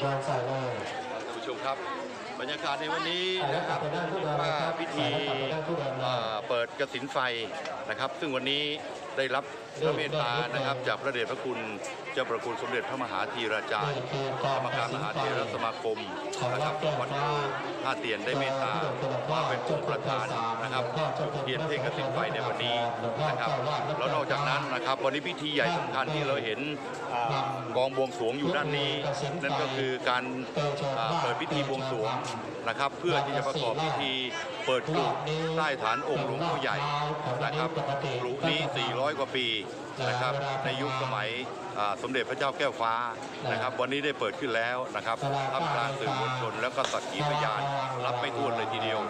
เดินใส่เลยท่านผู้ชมครับ บรรยากาศในวันนี้อ่าแล้วนะคกลัรับบไปด้านผู้เดินว่านะครับพิธีแล้วกลับไปด้านผู้เดินนะอ่าเปิดกสินไฟนะครับ ซึ่งวันนี้ ได้รับพระเมตตานะครับ จากพระเดชพระคุณเจ้าประคุณสมเด็จพระมหาธีราจารย์นี่คือกกองรรมการมหาเถรสมาคมนะครับวัดท่าเตียนได้เมตตามาเป็นผู้ประธานนะครับเทียนเทศกสินไฟในวันนี้นะครับแล้วนอกจากนั้นนะครับ วันนี้พิธีใหญ่สำคัญที่เราเห็นอ่ากองบวงสรวงอยู่ด้านนี้ นั่นก็คือการอ่าเปิดพิธีบวงสรวงนะครับ เพื่อที่จะประกอบพิธี เปิดกรุใต้ฐานองค์หลวงพ่อใหญ่นะครับกรุนี้ 400 กว่าปีนะครับในยุคสมัยสมเด็จพระเจ้าแก้วฟ้านะครับ วันนี้ได้เปิดขึ้นแล้วนะครับท่ามกลางสื่อมวลชนแล้วก็สักขีพยานรับไม่ถ้วนเลยทีเดียว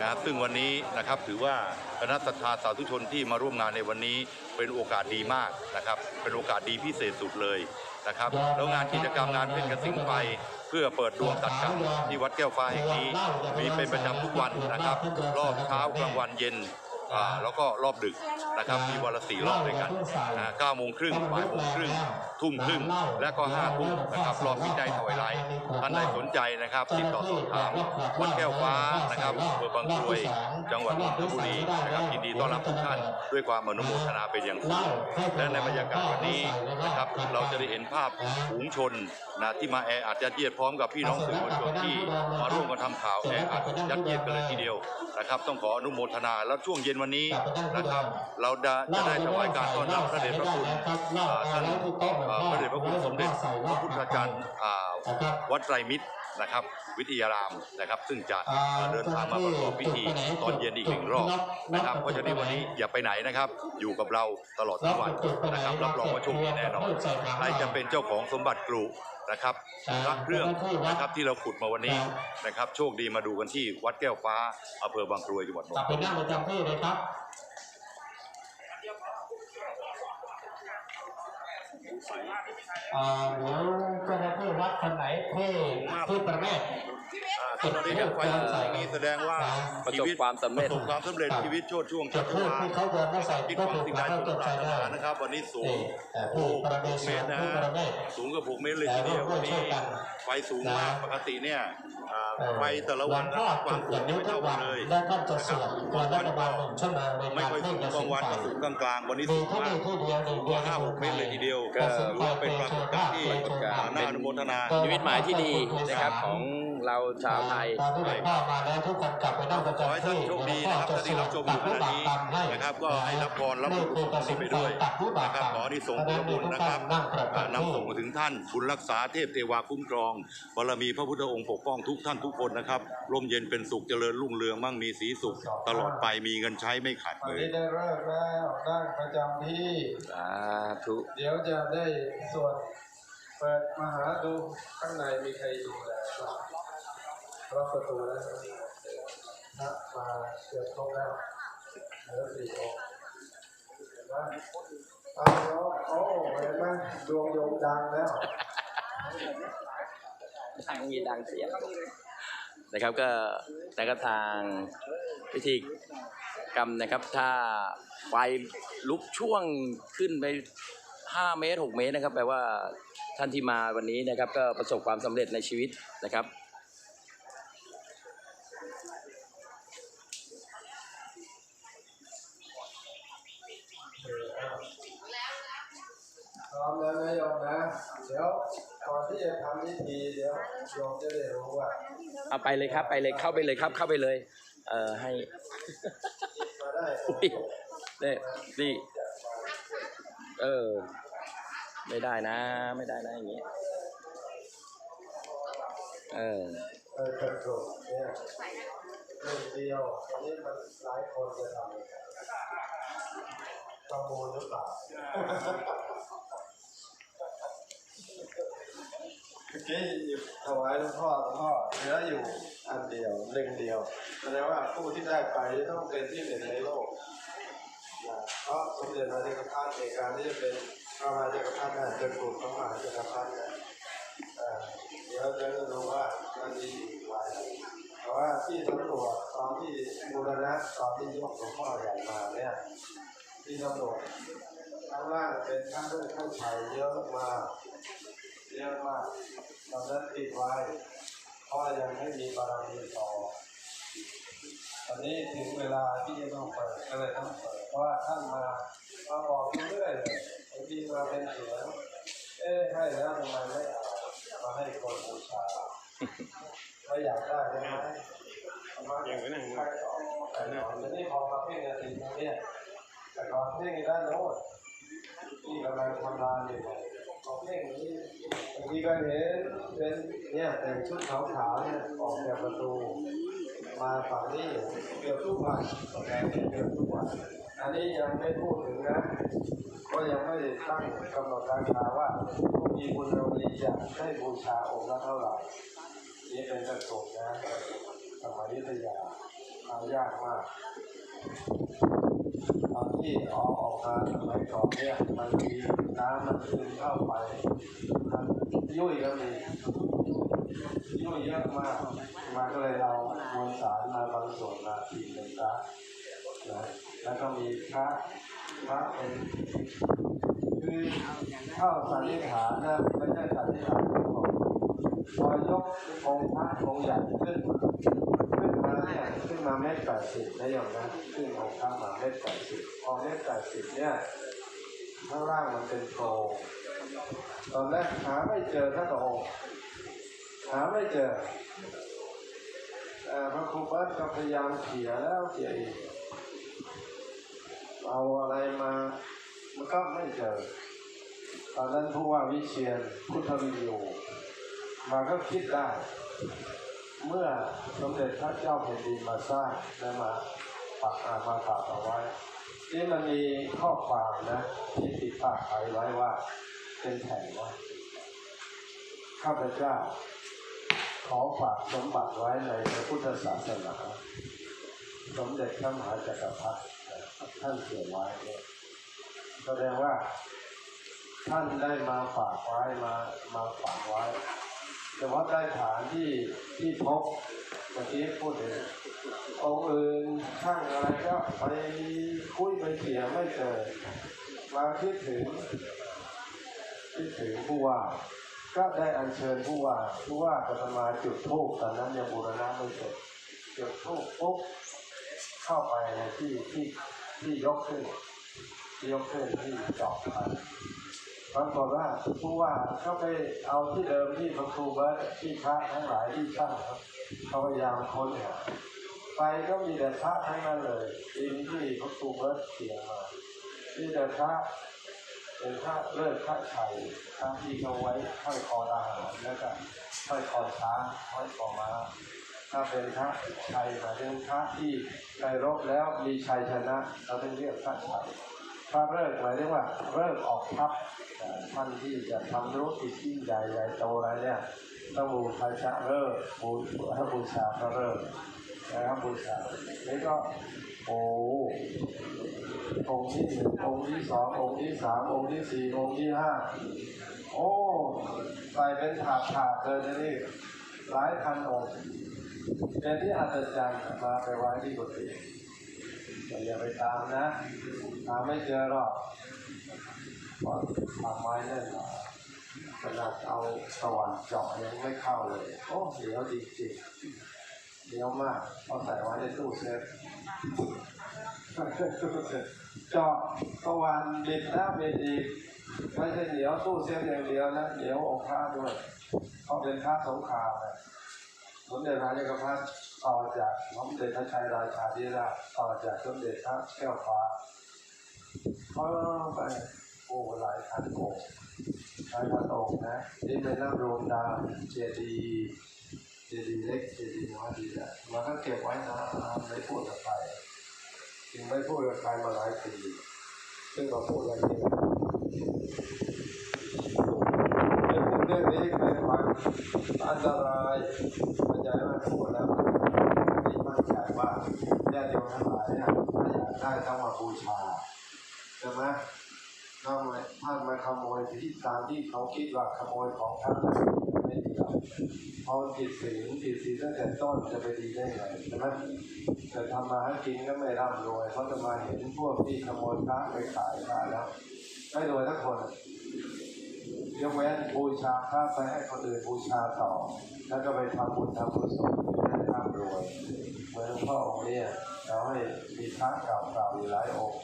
นะครับซึ่งวันนี้นะครับถือว่าคณะศรัทธาสาธุชนที่มาร่วมงานในวันนี้เป็นโอกาสดีมากนะครับ เป็นโอกาสดีพิเศษสุดเลยนะครับ แล้วงานกิจกรรมงานเพ่นกระสิงไฟ เพื่อเปิดดวงตัดกับที่วัดแก้วฟ้าแห่งนี้ มีเป็นประจำทุกวันนะครับ รอบเช้ากลางวันเย็น อ่าแล้วก็รอบดึกนะครับมีวันละสี่รอบด้วยกันเก้าโมงครึ่งบ่ายโมงครึ่งทุ่มครึ่งและก็ห้าทุ่มนะครับรอบมิดได้ถวายไลท์ท่านใดสนใจนะครับติดต่อสอบถามวัดแก้วฟ้านะครับอำเภอบางกรวย จังหวัดนนทบุรีนะครับยินดีต้อนรับทุกท่านด้วยความอนุโมทนาเป็นอย่างสูงและในบรรยากาศวันนี้นะครับเราจะได้เห็นภาพฝูงชนนะที่มาแออัดยัดเยียดพร้อมกับพี่น้องสื่อมวลชนที่มาร่วมกันทำข่าวแออัดยัดเยียดกันเลยทีเดียวนะครับ ต้องขออนุโมทนาแล้วช่วงเย็นวันนี้นะครับ เราจะจะได้ถวายการต้อนรับพระเดชพระคุณอ่าท่านอ่าพระเดชพระคุณสมเด็จพระพุทธจารย์อ่าวัดไตรมิตรนะครับ วิทยารามนะครับ ซึ่งจะอ่าเดินทางมาประกอบพิธีตอนเย็นอีกหนึ่งรอบนะครับเพราะฉะนั้นวันนี้อย่าไปไหนนะครับ อยู่กับเราตลอดทั้งวันนะครับรับรองว่าโชคดีแน่นอนใครจะเป็นเจ้าของสมบัติกรุ นะครับพระเครื่องนะครับที่เราขุดมาวันนี้นะครับ โชคดีมาดูกันที่วัดแก้วฟ้าอำเภอบางกรวยจังหวัดนนกลับท์ไปนั่งประจำที่เลยครับอ่าเดี๋ยวเจ้าหน้าที่วัดคนไหนที่ที่ประเมศอ่า ตอนนี้เห็นไฟนี้แสดงว่าประสบความสำเร็จประสบความสำเร็จชีวิตโชดช่วงจุชัดชทูบวาลที่เขาเดินไม่ใส่คิดก็ของถูกสิ่งหใดมายสก็มจดปราใส่รถได้นานะครับ วันนี้สูงนี่แต่ผู้ประเมศเมตรนะผู้ฮะประเมศสูงกับหกเมตรเลยทีเดียววันนี้ไฟสูงมากปกติเนี่ยอ่าไฟแต่ละวันก็นะความจุสูดงอย่างไม่นี้ทุเท่ากกัวันนเลยและท่านจะสวดก่อนรัฐบาลหนึ่งชั่วโมงในไม่การค่อยเพ่สูงงกระบาสิงนวันไฟก็สูงกลางๆวันนี้มีสูงที่มานี่กที่เดียวหนึ่งกเดียวว่าห้าหกเมตรเลยทีเดียวก็ถือว่าเป็นปรากฏการณ์ที่น่าอนุโมทนาชีวิตหมายที่ดีนะครับของ เราชาวไทยตอนที่หลวงพ่อมาแล้วทุกคนกลับไปนั่งประขอให้จำท่านที่โชคดีนะครับท่านที่รับชมอยู่ขณะนี้นะครับ ก็ให้รับพรรับบุญกุศลนี้ไปด้วยนะครับขอที่ส่งผลบุญนะครับอ่านำส่งมาถึงท่านบุญรักษาเทพเทวาคุ้มครองบารมีพระพุทธองค์ปกป้องทุกท่านทุกคนนะครับร่มเย็นเป็นสุขเจริญรุ่งเรืองมั่งมีสีสุข ตลอดไปมีเงินใช้ไม่ขาดวันมือนี้ได้เลิกแล้วนั่งประจำที่สาธุเดี๋ยวจะได้สวดเปิดมาหาดูข้างในมีใครอยู่แล้ว ล็อกประตูแล้วนะมาเกือบครบแล้วเหลือสี่องค์เห็นไหมเอาแล้วโอ้เห็นไหมดวงโยมดังแล้วดังมีดังเสียงนะครับก็แต่ก็ทางพิธีกรรมนะครับ ถ้าไฟลุกช่วงขึ้นไป 5 เมตร 6 เมตรนะครับแปลว่าท่านที่มาวันนี้นะครับก็ประสบความสำเร็จในชีวิตนะครับ พร้อมแล้วนะโยมนะ เดี๋ยวก่อน ที่จะทำพิธีเดี๋ยวโยมจะได้รู้ว่าเอาไปเลยครับ ไปเลยเข้าไปเลยครับ เข้าไปเลย เอ่อให้มาได้อุ๊ยนี่นี่เออ ไม่ได้นะ ไม่ได้นะอย่างนี้ เออเออถูกถูกเนี่ยเรื่องเดียวอันนี้มันหลายคนจะทำขโมยหรือเปล่า เมื่อกี้หยิบถวายหลวงพ่อหลวงพ่อเหลืออยู่อันเดียวหนึ่งเดียวแสดงว่าผู้ที่ได้ไปต้องเป็นที่หนึ่งในโลกนะเพราะสมเด็จพระเจ้าอยู่หัวเอกการที่จะเป็นพระมหาจักรพรรดินะจะกลุ่มพระมหาจักรพรรดินะเอ่อเดี๋ยวจะรู้ว่ามันมีหลายแต่ว่าที่ตำรวจตอนที่บูรณะตอนที่ยกหลวงพ่อใหญ่มาเนี่ยที่ตำรวจข้างล่างเป็นข้างด้วยข้างไทยเยอะมาก เยอะมากตอนนั้นติดไว้เพราะยังไม่มีบารมีต่อตอนนี้ถึงเวลาที่จะต้องเปิดก็เลยต้องเปิดเพราะว่าท่านมามาบอกเรื่อยๆบางทีมาเป็นเสียงเอ๊ให้แล้วทำไมไม่เอามาให้คนบูชาไม่อยากได้ใช่ไหมอามาอย่างนี้ใครก็เอาแต่เดี๋ยวนี้พอมาเพ่งกันทีนี้แต่ก่อนเพ่งได้านโน้นที่กำลังทำงานอยู่ บางทีก็เห็นเป็นเนี่ยแต่งชุดขาวๆเนี่ยออกจากประตู มาฝั่งนี้เกือบทุกวันแกเกือบทุกวันอันนี้ยังไม่พูดถึงนะก็ยังไม่ได้ตั้งกำหนดราคาว่าผู้มีบุญเราดีจะให้บูชาองค์ละเท่าไหร่นี่เป็นกระสุนนะสมัยยุทธยาหายากมาก ตอนที่เอาออกมาสมัยก่อนเนี่ยมันมีน้ำมันซึมเข้าไปมันยุ่ยก็มียุ่ยเยอะมากมาก็เลยเอามวลสารมาบางส่วนมาตีเป็นพระนะแล้วก็มีพระพระเป็นคือเข้าสันนิษฐานนะไม่ใช่สันนิษฐานของพอยกองค์พระองค์ใหญ่ขึ้นมา ขึ้นมาเนี่ยขึ้นมาเมตรแปดสิบนะโยมนะขึ้นองค์พระมาเมตรแปดสิบพอเมตรแปดสิบเนี่ยข้างล่างมันเป็นโพรงตอนแรกหาไม่เจอท่านองค์หาไม่เจอพระครูบัสก็พยายามเขี่ยแล้วเขี่ยอีกเอาอะไรมามันก็ไม่เจอ ตอนนั้นผู้ว่าวิเชียนพุทธวิโยมาก็คิดได้ เมื่อสมเด็จพระเจ้าแผ่นดินมาสร้างและมาปักอามาฝากเอาไว้ นี่มันมีข้อความนะที่ติดปากไว้ไว้ว่า เป็นแผ่นว่าข้าพเจ้า ขอฝากสมบัติไว้ในพระพุทธศาสนา สมเด็จพระมหาจักรพรรดิท่านเขียนไว้เนี่ยแสดงว่าท่านได้มาฝากไว้มามาฝากไว้ แต่ว่าได้ฐานที่ที่พบเมื่อกี้พูดถึงองค์อื่นช่างอะไรก็ไปคุยไปเขี่ยไม่เจอมาคิดถึงคิดถึงผู้ว่า ก็ได้อัญเชิญผู้ว่าผู้ว่าก็จะมาจุดธูปตอนนั้นยังบูรณะไม่เสร็จจุดธูปปุ๊บเข้าไปในที่ที่ที่ยกขึ้น ยกขึ้นที่จาะไป ปรากฏว่าผู้ว่าเขาไปเอาที่เดิมที่พระครูเบิร์ตที่พระทั้งหลายที่ช่างครับเขาพยายามค้นหาไปก็มีแต่พระทั้งนั้นเลยดินที่พระครูเบิร์ตเขียมามีแต่พระเป็นพระเลิศพระชัยพระที่เขาไว้ห้อยคอทหารแล้วก็ห้อยคอช้างห้อยคอม้าถ้าเป็นพระชัยหมายถึงพระที่ในรบแล้วมีชัยชนะเราต้องเรียกพระชัย พระเลิกหมายถึงว่าเลิกออกทัพท่านที่จะทำธุรกิจที่ใหญ่ใหญ่โตอะไรเนี่ยต้องบูชาพระเลิกบูถ้าบูชาพระเลิกนะครับบูชานี่ก็โอ้องค์ที่หนึ่งองค์ที่สององค์ที่สามองค์ที่สี่องค์ที่ห้าโอ้ใส่เป็นถาดถาดเลยนะนี่หลายพันองค์เป็นที่อัศจรรย์มาไปไว้ที่กุฏิ อย่าไปตามนะ ตามไม่เจอหรอกเพราะทำไม้แน่นหนขนาดเอาสว่านเจาะยังไม่เข้าเลย โอ้เดี๋ยวจริงเดี๋ยวมากเอาใส่ไว้ในตู้เซฟเจาะตะวันบิดแล้วบิดอีกไม่ใช่เหนียวตู้เซฟอย่างเดียวนะเหนียวองค์พระด้วยเพราเป็นพระสงครามนะสมเด็จพระเจ้าพระ ต่อจากสมเด็จพระชัยราชาธิราชต่อจากสมเด็จพระแก้วฟ้าเขาไปโอ้หลายพันองค์หลายพันองค์นะนี่เป็นน้ำรวมดาวเจดีเจดีเล็กเจดีน้อยดีแหละมันก็เก็บไว้นานไม่พูดกับใครจึงไม่พูดกับใครมาหลายปีซึ่งเราพูดอะไรเนี้เรื่องนี้เป็นความอันตรายมันจะไม่พูดแล้ว ว่าญาติโยมทั้งหลายเนี่ยถ้าอยากได้ต้องมาบูชาใช่ไหมถ้ามาถ้ามาขโมยที่ตามที่เขาคิดว่าขโมยของท่านไม่ดีหรอกพอผิดศีลผิดศีลตั้งแต่ต้นจะไปดีได้ไงใช่ไหมแต่ทำมาให้กินก็ไม่ร่ำรวย เขาจะมาเห็นพวกที่ขโมยพระไปขายพระแล้วไม่รวยทั้งคนยกเว้นบูชาพระไปให้คนอื่นบูชาต่อ แล้วก็ไปทำบุญทำกุศลให้ร่ำร วยเหมือนหลวงพ่อองค์เนี้เราให้มีพระเก่าๆอยู่หลายองค์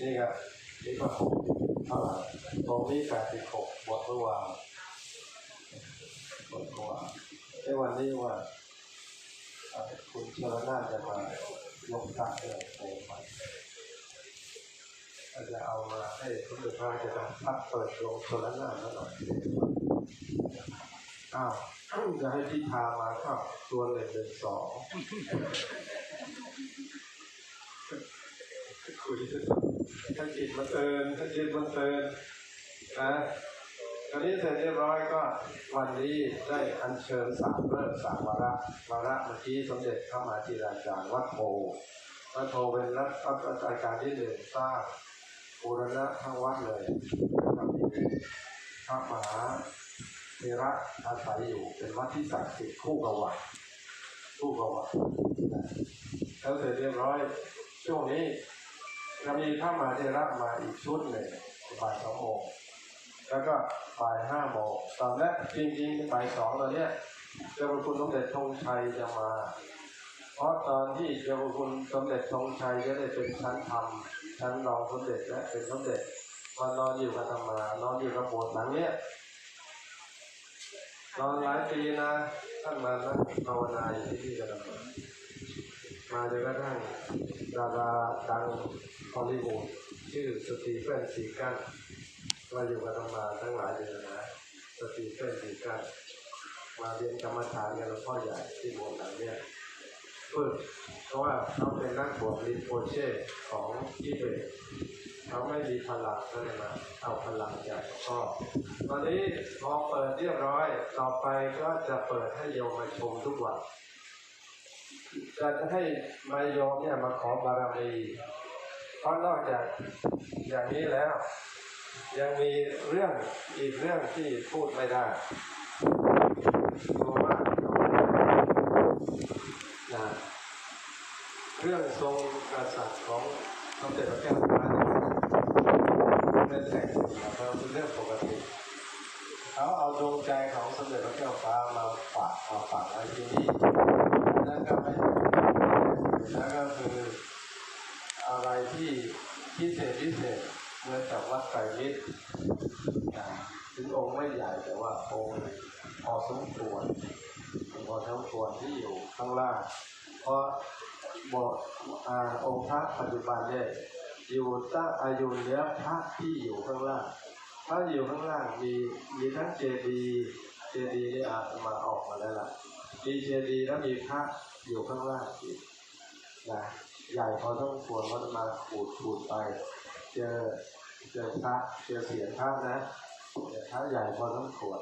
นี่ครับนี่ก็หกเท่าไหร่งนี้แปดสิบหกบทเมื่อวานบทเมื่อวานในวันนี้ว่าคุณเชลนาจะมายกพระเนี่ยโอ้ไปก็จะเอามาให้คุณเดชพระจะทำพัดเปิดโรงชลนาหน่อย อ้าวจะให้พิธามาครับ ตัวหนึ่งหนึ่งสองคุยถ้าจิตมันเอินถ้าจิตมันเอินนะตอนนี้เสร็จเรียบร้อยก็วันนี้ได้อัญเชิญสามเลิกษ์สามวาระวาระเมื่อกี้สมเด็จพระมหาธีราจารย์วัดโพวัดโพเป็นรัฐรัชกาลที่หนึ่งสร้างบูรณะทั้งวัดเลยครับนี่พระมหา เทระอาศัยอยู่เป็นวัดที่ศักดิ์สิทธิ์คู่กับวัดคู่กับวัดแล้วเสร็จเรียบร้อยช่วงนี้จะมีพระมหาเทระมาอีกชุดหนึ่งบ่ายสองโมงแล้วก็บ่ายห้าโมงตอนแรกจริงๆบ่ายสองตอนเนี้ยเจ้าคุณสมเด็จธงชัยจะมา เพราะตอนที่เจ้าคุณสมเด็จธงชัยจะได้เป็นชั้นธรรมชั้นรองสมเด็จและเป็นสมเด็จมานอนอยู่กับธรรมานอนอยู่กับโบสถ์หลังเนี้ย นอนหลายปีนะท่านมานั่งภาวนาอยู่ที่นี่กับธรรมามาจนกระทั่งดาราดังฮอลลีวูดชื่อสตีเฟนซีกันมาอยู่กับธรรมาทั้งหลายเดือนนะสตีเฟนซีกันมาเรียนกรรมฐานกันหลวงพ่อใหญ่ที่โบสถ์หลังเนี่ยฝึกเพราะว่าเขาเป็นนักบวชลินโปเช่ของทิเบต เขาไม่มีพลังก็เลยมาเอาพลังจากพ่อตอนนี้พอเปิดเรียบร้อย ต่อไปก็จะเปิดให้โยมมาชมทุกวันจะให้มายโยมเนี่ยมาขอบารมีเพราะนอกจากอย่างนี้แล้ว ยังมีเรื่องอีกเรื่องที่พูดไม่ได้ตัวว่านะเรื่องทรงกษัตริย์ของสมเด็จพระแก้วฟ้า เป็นแต่งนะครับเป็นเรื่องปกติเขาเอาดวงใจของสมเด็จพระเจ้าฟ้ามาฝากมาฝากไว้ที่นี่นั่นก็ไม่นั่นก็คืออะไรที่พิเศษพิเศษเหมือนกับวัดไตรมิตรถึงองค์ไม่ใหญ่แต่ว่าองค์พอสมควรพอสมควรที่อยู่ข้างล่าง เพราะบอกอาองค์พระปัจจุบันเนี่ย อยู่ใต้อายุเหนือพระที่อยู่ข้างล่างถ้าอยู่ข้างล่างมีมีทั้งเจดีย์เจดีย์นี่อาจะมาออกมาแล้วล่ะมีเจดีย์แล้วมีพระอยู่ข้างล่างอีกนะใหญ่พอต้องควรว่าจะมาขูดขูดไป เจอเจอพระเจอเสียงพระนะแต่พระใหญ่พอต้องควร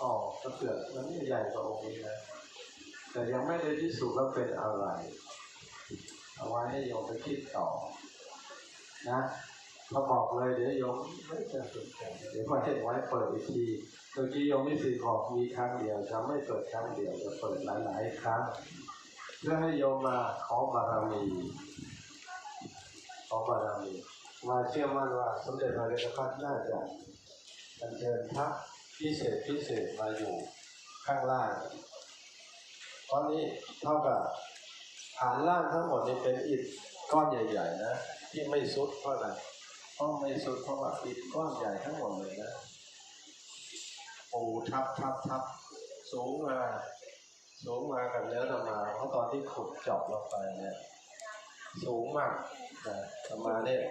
อ๋อก็เกิดมันนี่ใหญ่กว่าองค์นี้นะแต่ยังไม่ได้พิสูจน์ว่าเป็นอะไร เอาไว้ให้โยมไปคิดต่อ นะเราบอกเลยเดี๋ยวโยมไม่จะสนใจเดี๋ยวพอเห็นไว้เปิดอีกทีเมื่อกี้โยมมิสิบอกมีครั้งเดียวจะไม่เปิดครั้งเดียวจะเปิดหลายๆครั้งเพื่อให้โยมมาขอบารมีขอบารมีมาเชื่อมั่นว่าสมเด็จพระเดชพระน่าจะอัญเชิญพระพิเศษพิเศษมาอยู่ข้างล่างเพราะนี้เท่ากับานล่างทั้งหมดนี่เป็นอิฐก้อนใหญ่ๆนะที่ไม่สุดเพราะอะไรเพราะไม่สุดเพราะว่าอิฐก้อนใหญ่ทั้งหมดเลยนะปูทับทับทับสูงมาสูงมากับเนื้อธรรมาเพราะตอนที่ขุดเจาะลงไปเนี่ยสูงมากนะธรรมาเนี่ย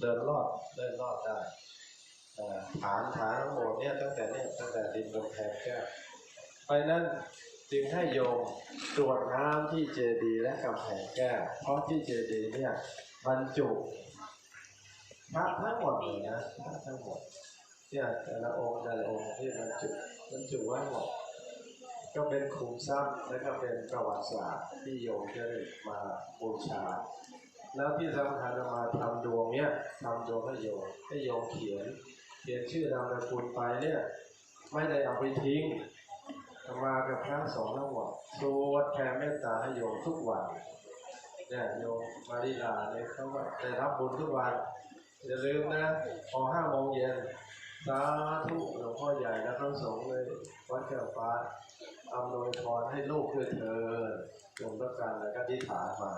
เดินรอดเดินรอดได้ฐานฐานทั้งหมดเนี่ยตั้งแต่เนี่ยตั้งแต่ดินบนแพงแก้วเพราะนั้น จึงให้โยมตรวจน้ำที่เจดีและกำแพงแก้วเพราะที่เจดีเนี่ยบรรจุพระทั้งหมดเลยนะพระทั้งหมดเนี่ยแต่ละองค์แต่ละองค์ที่บรรจุบรรจุไว้หมดก็เป็นขุมทรัพย์และก็เป็นประวัติศาสตร์ที่โยมจะได้มาบูชา แล้วที่สำคัญจะมาทำดวงเนี่ยทำดวงให้โยมให้โยมเขียน เขียนชื่อนามสกุลไปเนี่ยไม่ได้เอาไปทิ้ง มากับพระสงฆ์ทั้งหมดสวดแผ่เมตตาให้โยมทุกวันเนี่ยโยมมาริลาเนี่ยเขาก็ได้รับบุญทุกวัน อย่าลืมนะพอห้าโมงเย็นสาธุหลวงพ่อใหญ่และทั้งสงฆ์เลยวัดแก้วฟ้าอำนวยพรให้ลูกด้วยเธอโยมต้องการแล้วก็ที่ฐานมา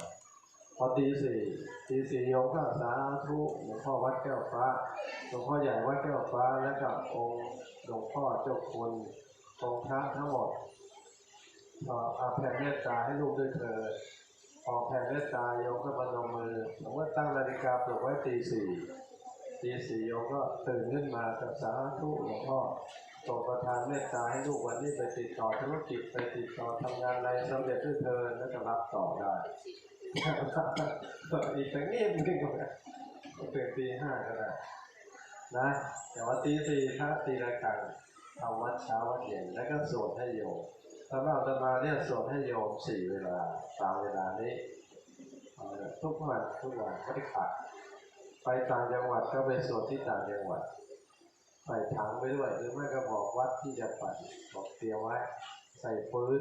พอตีสี่ตีสี่โยมก็สาธุหลวงพ่อวัดแก้วฟ้าหลวงพ่อใหญ่วัดแก้วฟ้าและกับองค์หลวงพ่อเจ้าคุณ องค์พระทั้งหมดพออาแผ่เมตตาให้ลูกด้วยเธอพอแผ่เมตตาโยมก็พนมมือผมก็ตั้งนาฬิกาปลุกไว้ตีสี่ตีสี่โยมก็ตื่นขึ้นมากับสาธุหลวงพ่อโปรดประทานเมตตาให้ลูกวันนี้ไปติดต่อธุรกิจไปติดต่อทำงานอะไรสำเร็จด้วยเธอแล้วจะรับต่อได้อีกสักนิดนึงก็ได้เป็นตีห้าก็ได้นะแต่ว่าตีสี่ถ้าตีละครั้งเอาวัดเช้าวัดเย็นแล้วก็สวดให้โยมสำหรับตมาเนี่ยสวดให้โยมสี่เวลาตามเวลานี้ทุกวันทุกวันไม่ขาดไปต่างจังหวัดก็ไปสวดที่ต่างจังหวัดใส่ถังไปด้วยหรือไม่ก็บอกวัดที่จะไปบอกเตรียมไว้ใส่ปืน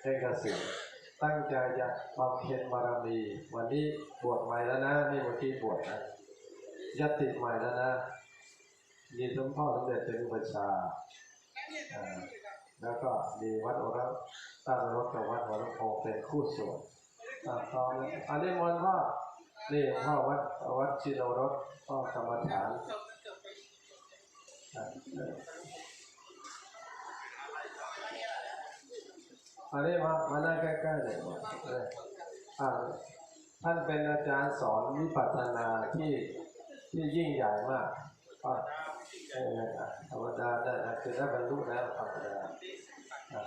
เพ่งกระสินตั้งใจจะบำเพ็ญบารมี วันนี้บวชใหม่แล้วนะนี่เมื่อกี้บวชนะยติใหม่แล้วนะ มีสมพ่อสมเด็จเป็นอุปชาอ่าแล้วก็มีวัดโอรสตั้งรถกับวัดหัวลำโพงเป็นคู่ส่วนอ่าตอนนี้อันนี้มนพ่อนี่พ่อวัดวัดชิโนรสพ่อกรรมฐานอ่าเอออันนี้มามานั่งใกล้ๆเลยเอออ่าท่านเป็นอาจารย์สอนวิปัสสนาที่ที่ยิ่งใหญ่มาก อ่าเอออะธรรมดาได้อะคือได้บรรลุแล้วธรรมดาอะ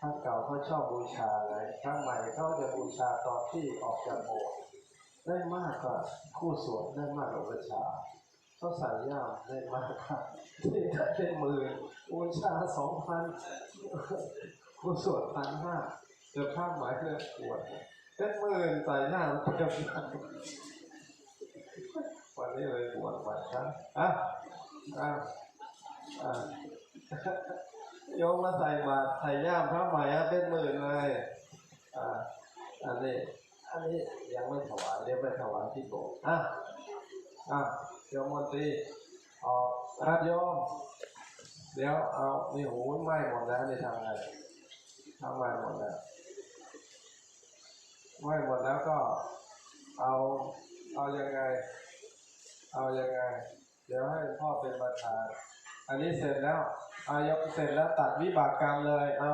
ถ้าเก่าเขาชอบบูชาอะไรถ้าใหม่เขาจะบูชาตอนที่ออกจากโบสถ์ได้มากกว่าคู่สวดได้มากกว่าบูชาเขาใส่ย่ามได้มากกว่าที่ถ้าเป็นหมือบูชาสองพันคู่สวดพันห้าเดี๋ยวข้ามหมายเพื่อปวดเป็นหมื่นใส่ย่ามเต็มพั นี้เลยบวชวันครับอะอะอะโยมมาใส่บาตรใส่ย่ามพระใหม่เป็นหมื่นเลยอะอันนี้อันนี้ยังไม่ถวายเดี๋ยวไปถวายที่โบสถ์อะอะโยมมนตรีออกรับโยมเดี๋ยวเอานี่หูไหม้หมดแล้วนี่ทำไงทำไหม้หมดแล้วไหม้หมดแล้วก็เอาเอายังไง เอายังไง เดี๋ยวให้พ่อเป็นประธาน อันนี้เสร็จแล้วอายกเสร็จแล้วตัดวิบากกรรมเลย เอา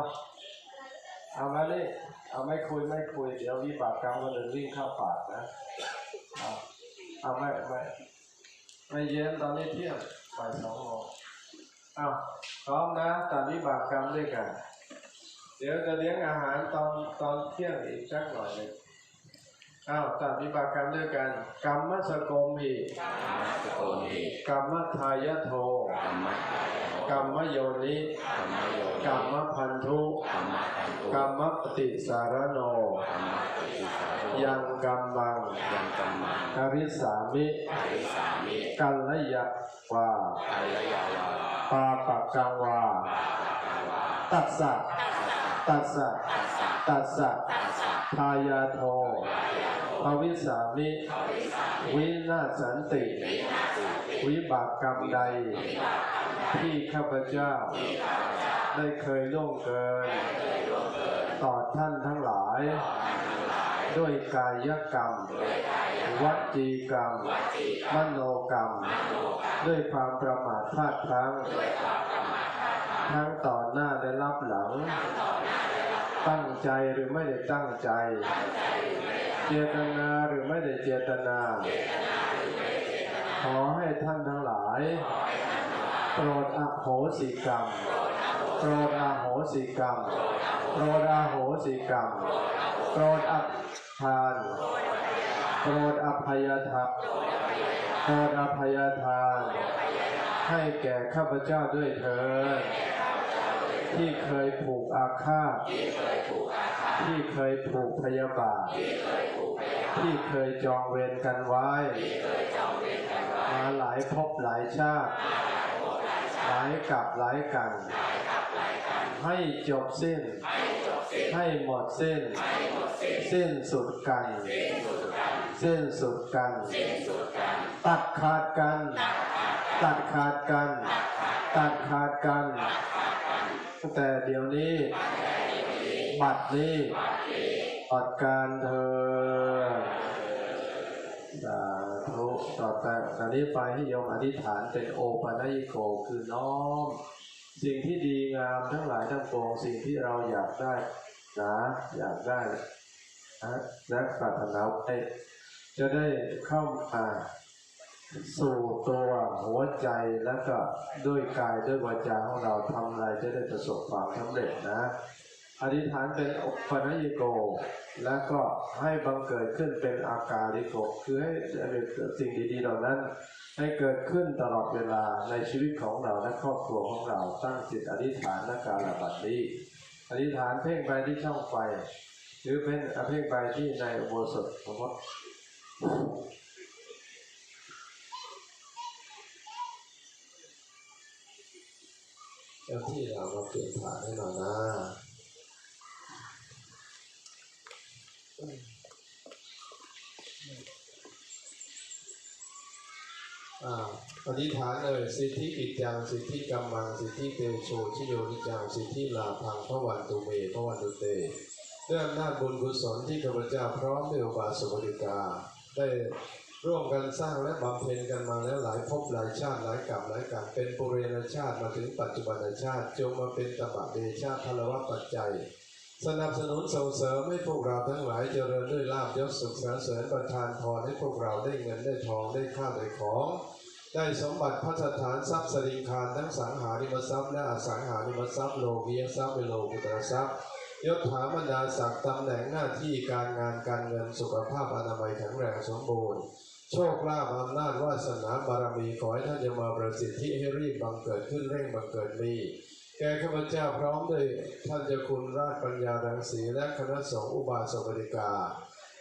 เอามานี่เอาไม่คุยไม่คุย เดี๋ยววิบากกรรมคนอื่นวิ่งเข้าปากนะ เอาเอาไม่ไม่ไม่เย็นตอนนี้เที่ยงบ่ายสองโมงเอาพร้อมนะตัดวิบากกรรมด้วยกัน เดี๋ยวจะเลี้ยงอาหารตอนตอนเที่ยงอีกสักหน่อยหนึ่ง อ้าวตัดวิบากกรรมด้วยกันกรรมสโกมีสโกนิกรรมทายโทธรรมะกรรมโยนิธรรมโยกรรมพันธุธรรมะพันตุกรรมปฏิสารโนธรรมะปฏิสารโยยังกรรมังยังกัมมังอริสามิอริสามิกัลยะวากัลยาวาปาปะกังวา ตัสสะตัสสะตัสสะทายาโท ภวิสามิ วินาศสันติ วิบากกรรมใด ที่ข้าพเจ้า ได้เคยล่วงเกิน ต่อท่านทั้งหลาย ด้วยกายกรรม วัจีกรรม มโนกรรม ด้วยความประมาทพลาดพลั้ง ทั้งต่อหน้าและรับหลังตั้งใจหรือไม่ได้ตั้งใจ เจตนาหรือไม่ได้เจตนา ขอให้ท่านทั้งหลายโปรดอโหสิกรรมโปรดอโหสิกรรมโปรดอโหสิกรรมโปรดอภานโปรดอภัยทัพโปรดอภัยทานให้แก่ข้าพเจ้าด้วยเถิดที่เคยผูกอาฆาตที่เคยผูกพยาบาท ที่เคยจองเวรกันไว้ มาหลายภพหลายชาติ หลายกับหลายกัน ให้จบสิ้น ให้หมดสิ้น สิ้นสุดกัน สิ้นสุดกัน ตัดขาดกัน ตัดขาดกัน ตัดขาดกันตั้งแต่เดี๋ยวนี้ บัดนี้ อดการเธอญสาธุต่อแต่ตอนนี้ไปให้ยมอธิษฐานเป็นโอปัญญิโกคือน้อม สิ่งที่ดีงามทั้งหลายทั้งปวงสิ่งที่เราอยากได้นะอยากได้นะและปรารถนาไว้จะได้เข้ามาสู่ตัวหัวใจแล้วก็ด้วยกายด้วยวาจาของเราทำอะไรจะได้ประสบความสำเร็จนะ อธิษฐานเป็นโอปัญญิโก แล้วก็ให้บังเกิดขึ้นเป็นอาการลิโก คือให้สิ่งดีๆเหล่านั้น ให้เกิดขึ้นตลอดเวลาในชีวิตของเราและครอบครัวของเราตั้งจิตอธิษฐานและการระบัดนี้ อธิษฐานเพ่งไปที่ช่องไฟ หรือเป็นอเพ่งไปที่ในอุโบสถของวัดเจ้าที่เรามาเปลี่ยนผ่านให้หน่อยนะ อ่าอธิษฐานเลยสิทธิกิจจังสิทธิกรรมังสิทธิเตโชชิโยนิจังสิทธิลาพังพระวันตุเมพระวันตุเตด้วยอำนาจบุญกุศลที่ข้าพเจ้าพร้อมด้วยอบาสกบริกา ได้ร่วมกันสร้างและบำเพ็ญกันมาแล้วหลายภพหลายชาติหลายกรรมหลายกันเป็นปุเรณชาติมาถึงปัจจุบันชาติ จงมาเป็นตบะเดชาพลวะปัจจัย สนับสนุนส่งเสริมให้พวกเราทั้งหลายเจริญด้วยลาบยศสุขสรรเสริญประทานพรให้พวกเราได้เงินได้ทองได้ข้าวได้ของ ได้สมบัติพัฒฐานทรัพย์สริงคารทั้งสังหาริมทรัพย์และอสังหาริมทรัพย์โลกียทรัพย์เโลกุตรทรัพย์ยศถาบรรดาศักดิ์ตำแหน่งหน้าที่การงานการเงินสุขภาพอนามัยแข็งแรงสมบูรณ์ โชคลาภอำนาจวาสนาบารมีขอให้ท่านจะมาประสิทธิให้รีบบังเกิดขึ้นเร่งบังเกิดมี แก่ข้าพเจ้าพร้อมด้วยท่านเจ้าคุณราชปัญญารังสีและคณะสงฆ์อุบาสกบริกา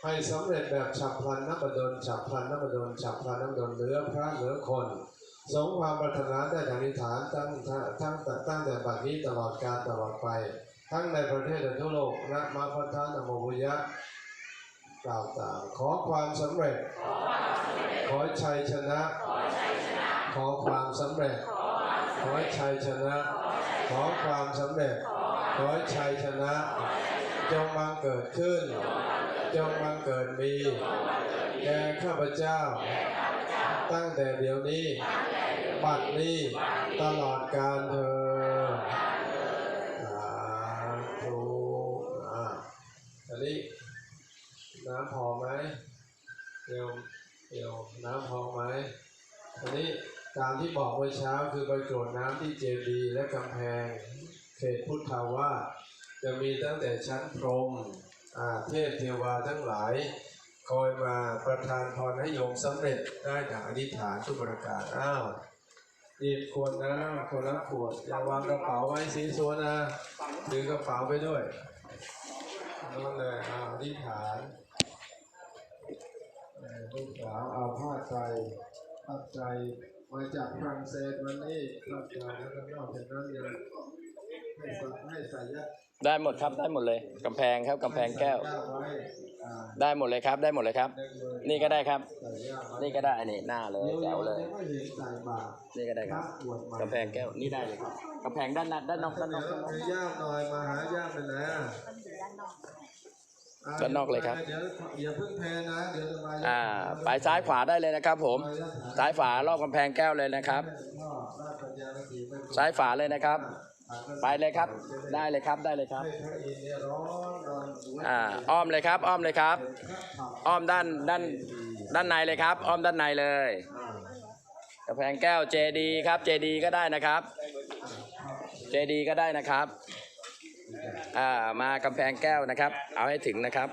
ให้สำเร็จแบบฉับพลันนับดลฉับพลันนับดลฉับพลันนับดลเหนือพระเหนือคนสมความปรารถนาได้ดังนิฐานตั้งทั้งตั้งแต่ตั้งแต่บัดนี้ตลอดกาลตลอดไป ทั้งในประเทศและทั่วโลกนะมาพัฒนโมบุยะกล่าวตามขอความสำเร็จ ขอชัยชนะ ขอความสำเร็จ ขอชัยชนะ ขอความสำเร็จ ขอชัยชนะ จงมาเกิดขึ้น จงมาเกิดมี แก่ข้าพเจ้า ตั้งแต่เดี๋ยวนี้ บัดนี้ตลอดกาลเธอญสาธุอ่าอันนี้น้ำพอไหมเดี๋ยวเดี๋ยวน้ำพอไหมอันนี้ ตามที่บอกไว้เช้าคือไปกรวดน้ำที่เจดีย์และกำแพงเขตพุทธาวาสจะมีตั้งแต่ชั้นพรหมเทพเทวาทั้งหลาย คอยมาประทานพรให้โยมสำเร็จได้จากอธิษฐานทุกประการอ้าวหยิบขวดนะคนละขวดอย่าวางกระเป๋าไว้สีสัวนะถือกระเป๋าไปด้วยนั่นเลยอ้าวอธิษฐานเอ่อลูกสาวเอาผ้าใจผ้าใจ มาจากฝรั่งเศสวันนี้ผ้าใจแล้วก็นอกจากนั้นยังให้ใส่ให้ใส่ยัดได้หมดครับได้หมดเลยกำแพงครับกำแพงแก้วใส่ยัดไว้อ่าได้หมดเลยครับ ได้หมดเลยครับหนึ่งหมื่นี่ก็ได้ครับ ใส่ยัดไว้นี่ก็ได้นี่หน้าเลยเดี๋ยวแจ๋วเลย ยังไม่เห็นใส่บาตรนี่ก็ได้ครับบวชใหม่กำแพงแก้วนี่ได้เลยครับกำแพงด้านหน้าด้านนอกด้านนอกด้านนอกเดี๋ยวย่ามหน่อยมาหาย่ามไปไหนอะ ด้านนอกเลยครับเดี๋ยวอย่าเพิ่งแพ้นะเดี๋ยวจะมาอ่าไปซ้ายขวาได้เลยนะครับ ผมซ้ายฝารอบกำแพงแก้วเลยนะครับพ่อราชปัญญาลังสีไม่กลัวซ้ายฝาเลยนะครับ ไปเลยครับ ได้เลยครับได้เลยครับให้พระอินทร์เนี่ยร้อนรอนหัวอ่าอ้อมเลยครับ อ้อมเลยครับ อ้อมด้านด้านด้านในเลยครับ อ้อมด้านในเลยอ่ากำแพงแก้วเจดีครับเจดีก็ได้นะครับ เจดีก็ได้นะครับ อ่ามากำแพงแก้วนะครับ เอาให้ถึงนะครับ